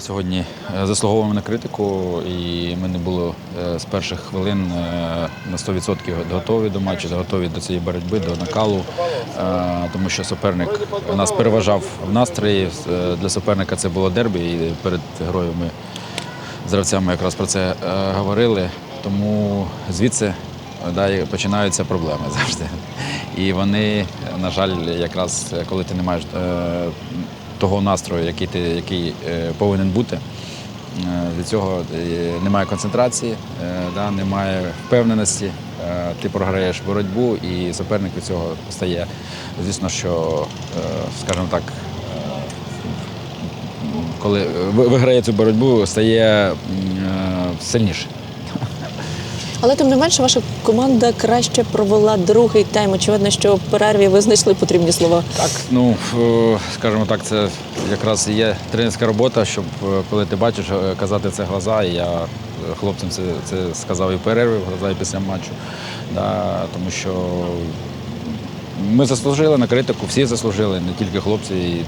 Сьогодні е, заслуговуємо на критику, і ми не були е, з перших хвилин е, на 100% готові до матчу, готові до цієї боротьби, до накалу, тому що суперник нас переважав в настрої. Для суперника це було дербі, і перед грою ми з гравцями якраз про це говорили. Тому звідси да, починаються проблеми завжди. І вони, на жаль, якраз коли ти не маєш того настрою, який ти який е, повинен бути, е, від цього е, немає концентрації, е, да, немає впевненості. е, Ти програєш боротьбу, і суперник від цього стає. Звісно, що, е, скажімо так, коли виграє цю боротьбу, стає е, сильніше. Але тим не менше, ваша команда краще провела другий тайм. Очевидно, що в перерві ви знайшли потрібні слова. Так, ну е, скажімо так, це якраз є тренерська робота, щоб е, коли ти бачиш, е, казати це глаза. Я хлопцям це, це сказав і в перерві, в глаза, і після матчу. Да, тому що ми заслужили на критику, всі заслужили, не тільки хлопці, і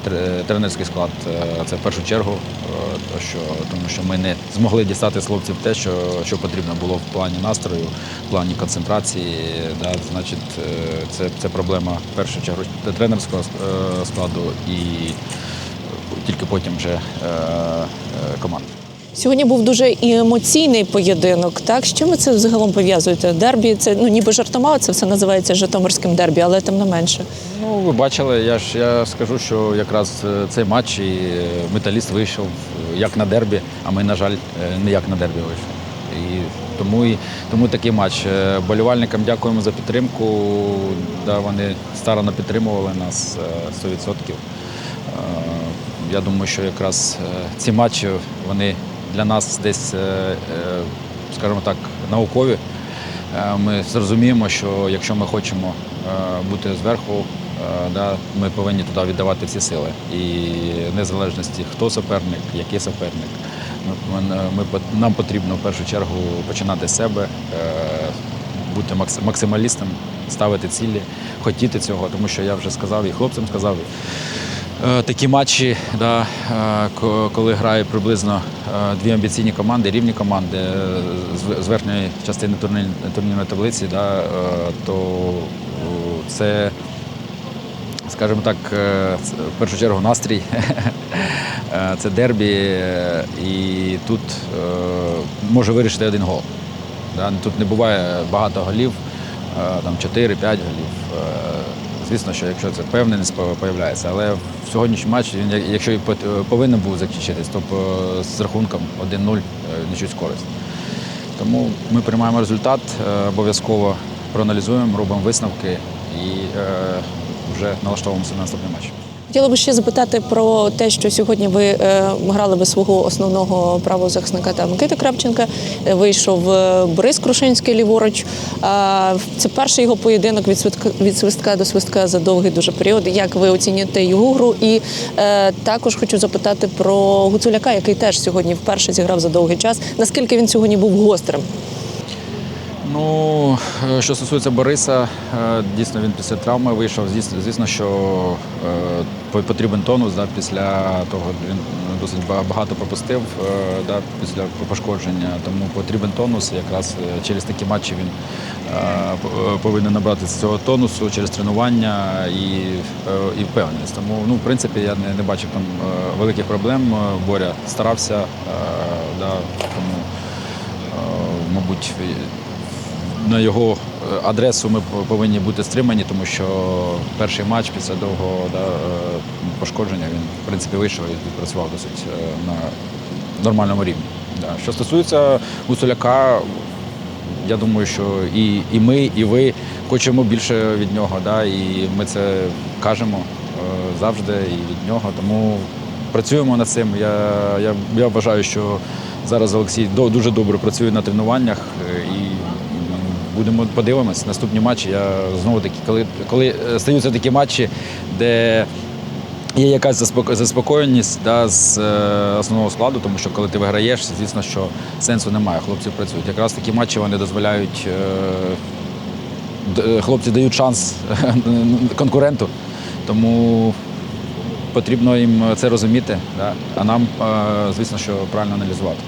тренерський склад. Е, Це в першу чергу, е, тому що ми не змогли дістати з хлопців те, що, що потрібно було в плані настрою, в плані концентрації. Да, значить, е, це, це проблема в першу чергу тренерського складу і тільки потім вже команди. Сьогодні був дуже і емоційний поєдинок. Так, з чим ви це взагалом пов'язуєте? Дербі це ну ніби жартома, це все називається Житомирським дербі, але тим не менше. Ну, ви бачили, я ж я скажу, що якраз е, цей матч і е, металіст вийшов е, як на дербі, а ми, на жаль, не як на дербі вийшли. І тому, і, тому такий матч. Болівальникам дякуємо за підтримку. Да, вони старано підтримували нас е, 100%. Е, Я думаю, що якраз ці матчі вони для нас десь, е, е, скажімо так, наукові. Е, Ми зрозуміємо, що якщо ми хочемо бути зверху, ми повинні туди віддавати всі сили. І незалежності, хто суперник, який суперник. Ми, нам потрібно в першу чергу починати з себе, бути максималістом, ставити цілі, хотіти цього, тому що я вже сказав і хлопцям сказав. Е, Такі матчі, да, е, коли грають приблизно е, дві амбіційні команди, рівні команди з- верхньої частини турнірної таблиці, да, то це, скажімо так, в першу чергу настрій. Це дербі, і тут може вирішити один гол. Тут не буває багато голів, там 4-5 голів. Е, Звісно, що якщо це впевненість появляється, але в сьогоднішній матч він, якщо і повинен був закінчитись, то з рахунком 1-0 е, нічуть користь. Тому ми приймаємо результат, е, обов'язково проаналізуємо, робимо висновки і е, вже налаштовуємося на наступний матч. Хотіла би ще запитати про те, що сьогодні ви е, грали без свого основного правозахисника та Микити Кравченка. Е, Вийшов е, Борис Крушинський ліворуч. Це перший його поєдинок від свистка, від свистка до свистка за довгий дуже період. Як ви оцінюєте його гру? І також хочу запитати про Гуцуляка, який теж сьогодні вперше зіграв за довгий час. Наскільки він сьогодні був гострим? Ну, е, що стосується Бориса, е, дійсно він після травми вийшов. Звісно, що е, потрібен тонус. Да, після того він досить багато пропустив да, після пошкодження, тому потрібен тонус. Якраз через такі матчі він повинен набрати з цього тонусу через тренування і, і впевненість. Тому, ну, в принципі, я не, не бачив там великих проблем. Боря старався, да, тому, мабуть, на його е, адресу ми повинні бути стримані, тому що перший матч після довгого да, е, пошкодження він в принципі вийшов і відпрацював досить е, на нормальному рівні. Да. Що стосується Гуцуляка, я думаю, що і, і ми, і ви хочемо більше від нього. Да, і ми це кажемо завжди і від нього. Тому працюємо над цим. Я, я, я вважаю, що зараз Олексій дуже добре працює на тренуваннях і будемо подивимось. Наступні матчі. Я знову таки, коли, коли е, стаються такі матчі, де Є якась заспокоєність да, з е, основного складу, тому що коли ти виграєш, звісно, що сенсу немає. Хлопці працюють. Якраз такі матчі вони дозволяють, е, хлопці дають шанс конкуренту. Тому потрібно їм це розуміти, а нам, звісно, що правильно аналізувати.